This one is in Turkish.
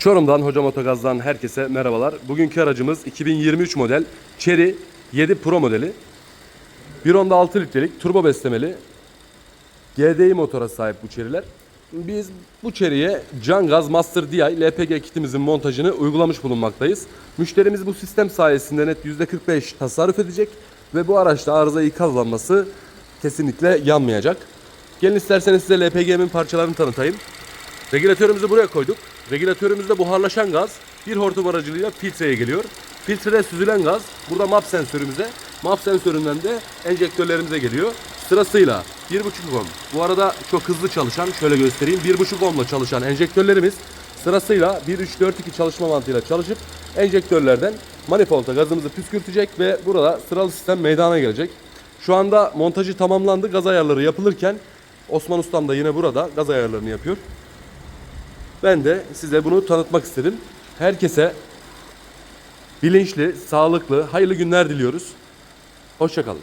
Çorum'dan Hocam Otogaz'dan herkese merhabalar. Bugünkü aracımız 2023 model Chery 7 Pro modeli. 1.6 litrelik turbo beslemeli GDI motora sahip bu Chery'ler. Biz bu Chery'e Cangaz Master DI LPG kitimizin montajını uygulamış bulunmaktayız. Müşterimiz bu sistem sayesinde net %45 tasarruf edecek ve bu araçta arıza ikazlanması kesinlikle yanmayacak. Gelin isterseniz size LPG'min parçalarını tanıtayım. Regülatörümüzü buraya koyduk. Regülatörümüzde buharlaşan gaz bir hortum aracılığıyla filtreye geliyor. Filtrede süzülen gaz burada MAP sensörümüze, MAP sensöründen de enjektörlerimize geliyor. Sırasıyla 1.5 ohm. Bu arada çok hızlı çalışan, şöyle göstereyim. 1.5 ohmla çalışan enjektörlerimiz sırasıyla 1-3-4-2 çalışma mantığıyla çalışıp enjektörlerden manifolda gazımızı püskürtecek ve burada sıralı sistem meydana gelecek. Şu anda montajı tamamlandı. Gaz ayarları yapılırken Osman Ustam da yine burada gaz ayarlarını yapıyor. Ben de size bunu tanıtmak istedim. Herkese bilinçli, sağlıklı, hayırlı günler diliyoruz. Hoşçakalın.